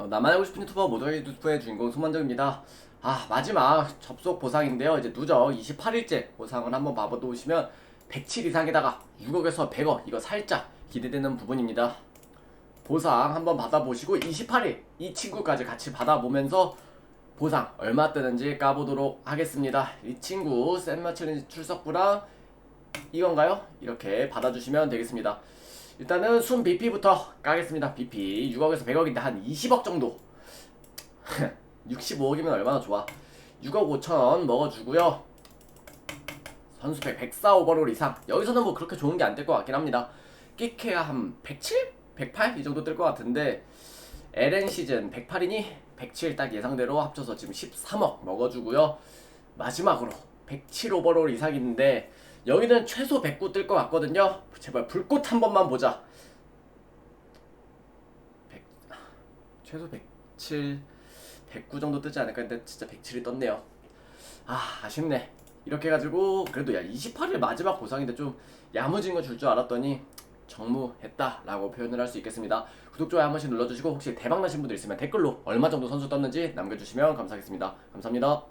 어, 나만 알고 싶은 유튜버 모두의 유튜브의 주인공 소만정입니다. 아 마지막 접속 보상인데요. 이제 누적 28일째 보상을 한번 봐보시면 107 이상에다가 6억에서 100억 이거 살짝 기대되는 부분입니다. 보상 한번 받아보시고 28일 이 친구까지 같이 받아보면서 보상 얼마 뜨는지 까보도록 하겠습니다. 이 친구 샌마 챌린지 출석부랑 이건가요? 이렇게 받아주시면 되겠습니다. 일단은 순 BP부터 까겠습니다. BP 6억에서 100억인데 한 20억 정도. 65억이면 얼마나 좋아. 6억 5천 먹어주고요. 선수백 104 오버롤 이상. 여기서는 뭐 그렇게 좋은 게 안 될 것 같긴 합니다. 끼케야 한 107? 108? 이 정도 뜰 것 같은데 LN 시즌 108이니 107 딱 예상대로 합쳐서 지금 13억 먹어주고요. 마지막으로 107 오버롤 이상인데 여기는 최소 109 뜰 것 같거든요. 제발 불꽃 한 번만 보자. 100, 최소 107, 109 정도 뜨지 않을까 했는데 진짜 107이 떴네요. 아 아쉽네. 이렇게 해가지고 그래도 야 28일 마지막 보상인데 좀 야무진 거 줄 줄 알았더니 정무했다라고 표현을 할 수 있겠습니다. 구독 좋아요 한 번씩 눌러주시고 혹시 대박 나신 분들 있으면 댓글로 얼마 정도 선수 떴는지 남겨주시면 감사하겠습니다. 감사합니다.